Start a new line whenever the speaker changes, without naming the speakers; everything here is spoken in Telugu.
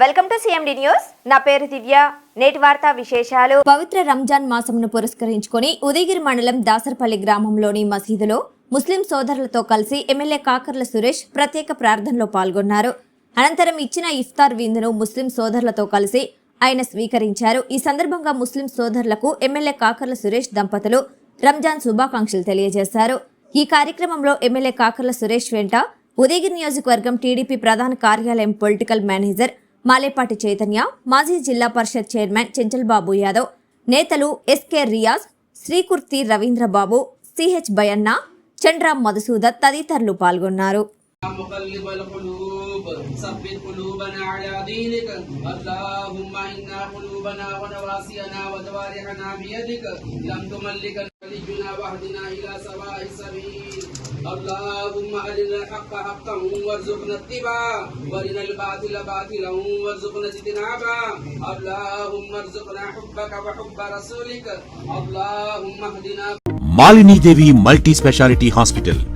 Welcome to CMD news. నా పేరు దివ్య. నేటి వార్తా విశేషాలు.
పవిత్ర రంజాన్ మాసమును పురస్కరించుకొని ఉదయగిరి మండలం దాసరపల్లి గ్రామంలోని మసీదులో ముస్లిం సోదరులతో కలిసి ఎమ్మెల్యే కాకర్ల సురేష్ ప్రత్యేక ప్రార్థనలో పాల్గొన్నారు. అనంతరం ఇచ్చిన ఇఫ్తార్ విందును ముస్లిం సోదరులతో కలిసి ఆయన స్వీకరించారు. ఈ సందర్భంగా ముస్లిం సోదరులకు ఎమ్మెల్యే కాకర్ల సురేష్ దంపతులు రంజాన్ శుభాకాంక్షలు తెలియజేశారు. ఈ కార్యక్రమంలో ఎమ్మెల్యే కాకర్ల సురేష్ వెంట ఉదయగిరి నియోజకవర్గం టీడీపీ ప్రధాన కార్యాలయం పొలిటికల్ మేనేజర్ మాలేపాటి చైతన్య మాజీ జిల్లా పరిషత్ చైర్మన్ చెంచల్బాబు యాదవ్ నేతలు ఎస్కే రియాజ్ శ్రీకుర్తి రవీంద్రబాబు సిహెచ్ బయన్న చండ్రామ్ మధుసూదత్ తదితరులు పాల్గొన్నారు.
مقلب القلوب. ثبت قلوبنا على دينك. اللهم إنا قلوبنا ونواسينا وجوارحنا بيدك. لم تملك ولينا وحدنا إلى سواء السبيل. اللهم أرنا الحق حقا وارزقنا اتباعه. وارنا الباطل باطلا وارزقنا اجتنابه. اللهم ارزقنا حبك وحب رسولك. اللهم اهدنا
مالنی دیوی ملٹی اسپیشلٹی ہاسپٹل